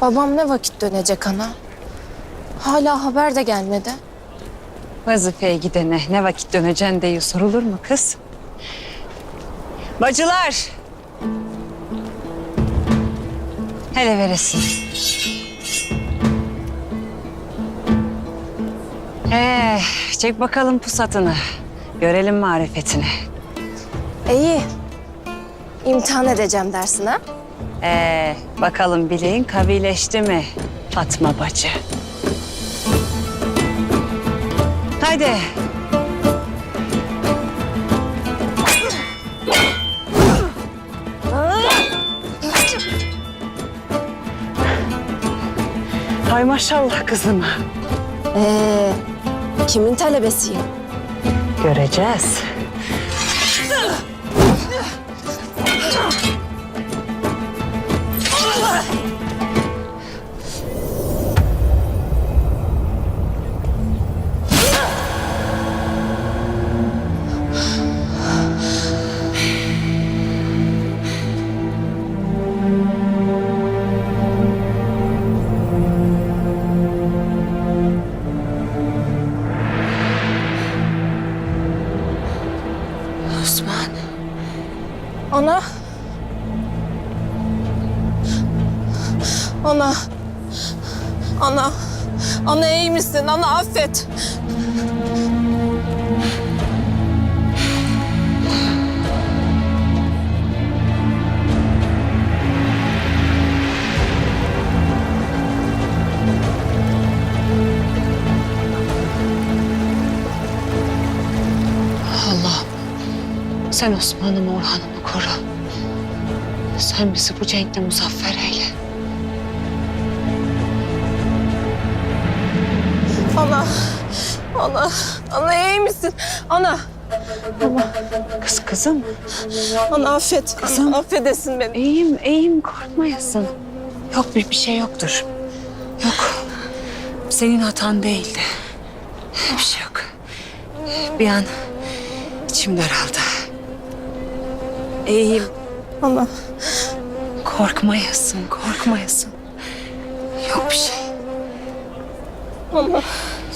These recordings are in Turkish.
Babam ne vakit dönecek ana? Hala haber de gelmedi. Vazifeye gidene ne vakit döneceksin diye sorulur mu kız? Bacılar. Hele veresin. Ee, çek bakalım pusatını. Görelim marifetini. İyi. İmtihan edeceğim dersin ha? Ee, bakalım bileğin kavileşti mi Fatma bacı? Haydi. Ay maşallah kızıma. Ee, kimin talebesiyim? Göreceğiz. Ana. Ana. Ana. Ana iyi misin? Ana affet. Allah sen Osman'ımı Orhan'ımı koru. Sen bizi bu cenkle muzaffer eyle. Ana. Ana. Ana iyi misin? Ana. Kız kızım. Ana affet. Kızım. Ana, affedesin beni. İyiyim, iyiyim. Korkmayasın. Yok bir, bir şey yoktur. Yok. Senin hatan değildi. Bir şey yok. Bir an içim daraldı. İyiyim. Ana. Korkmayasın, korkmayasın. Yok bir şey ama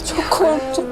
çok korktum.